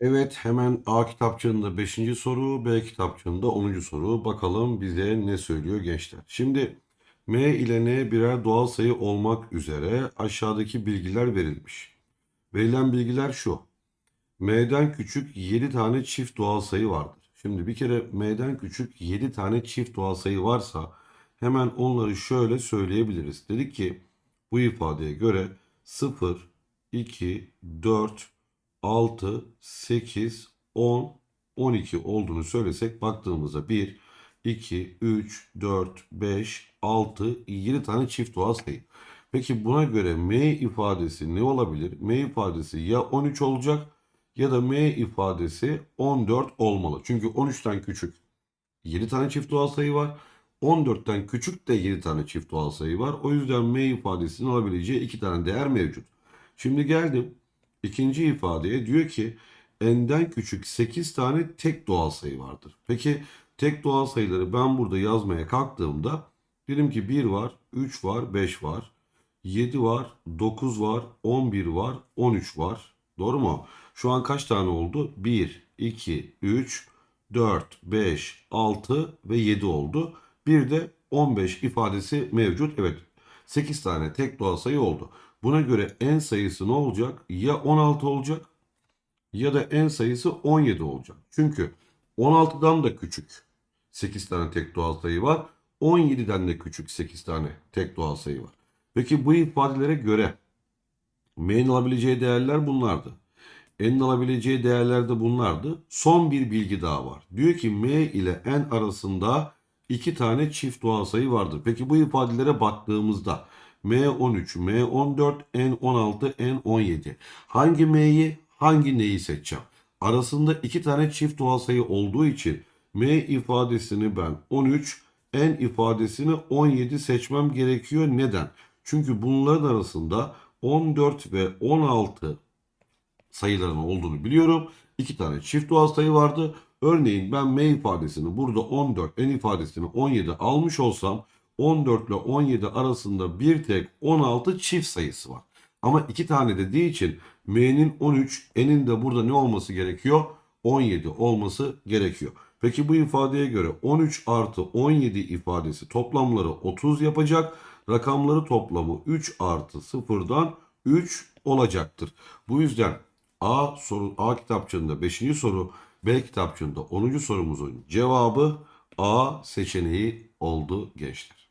Evet hemen A kitapçığında 5. soru, B kitapçığında 10. soru. Bakalım bize ne söylüyor gençler. Şimdi M ile N birer doğal sayı olmak üzere aşağıdaki bilgiler verilmiş. Verilen bilgiler şu. M'den küçük 7 tane çift doğal sayı vardır. Şimdi bir kere M'den küçük 7 tane çift doğal sayı varsa hemen onları şöyle söyleyebiliriz. Dedik ki bu ifadeye göre 0, 2, 4, 6, 8, 10, 12 olduğunu söylesek baktığımızda 1, 2, 3, 4, 5, 6, 7 tane çift doğal sayı. Peki buna göre M ifadesi ne olabilir? M ifadesi ya 13 olacak ya da M ifadesi 14 olmalı. Çünkü 13'ten küçük 7 tane çift doğal sayı var. 14'ten küçük de 7 tane çift doğal sayı var. O yüzden M ifadesinin alabileceği 2 tane değer mevcut. Şimdi geldim ikinci ifadeye diyor ki n'den küçük 8 tane tek doğal sayı vardır. Peki tek doğal sayıları ben burada yazmaya kalktığımda dedim ki 1 var, 3 var, 5 var, 7 var, 9 var, 11 var, 13 var. Doğru mu? Şu an kaç tane oldu? 1, 2, 3, 4, 5, 6 ve 7 oldu. Bir de 15 ifadesi mevcut. Evet 8 tane tek doğal sayı oldu. Buna göre n sayısı ne olacak? Ya 16 olacak ya da n sayısı 17 olacak. Çünkü 16'dan da küçük 8 tane tek doğal sayı var. 17'den de küçük 8 tane tek doğal sayı var. Peki bu ifadelere göre m'nin alabileceği değerler bunlardı. N'in alabileceği değerler de bunlardı. Son bir bilgi daha var. Diyor ki M ile N arasında iki tane çift doğal sayı vardır. Peki bu ifadelere baktığımızda M13, M14, N16, N17. Hangi M'yi, hangi N'yi seçeceğim? Arasında iki tane çift doğal sayı olduğu için M ifadesini ben 13, N ifadesini 17 seçmem gerekiyor. Neden? Çünkü bunların arasında 14 ve 16 sayıların olduğunu biliyorum. İki tane çift doğal sayı vardı. Örneğin ben M ifadesini burada 14, N ifadesini 17 almış olsam 14 ile 17 arasında bir tek 16 çift sayısı var. Ama iki tane dediği için M'nin 13, N'in de burada ne olması gerekiyor? 17 olması gerekiyor. Peki bu ifadeye göre 13 artı 17 ifadesi toplamları 30 yapacak. Rakamları toplamı 3 artı 0'dan 3 olacaktır. Bu yüzden A soru A kitapçığında 5. soru, B kitapçığında 10. sorumuzun cevabı A seçeneği oldu gençler.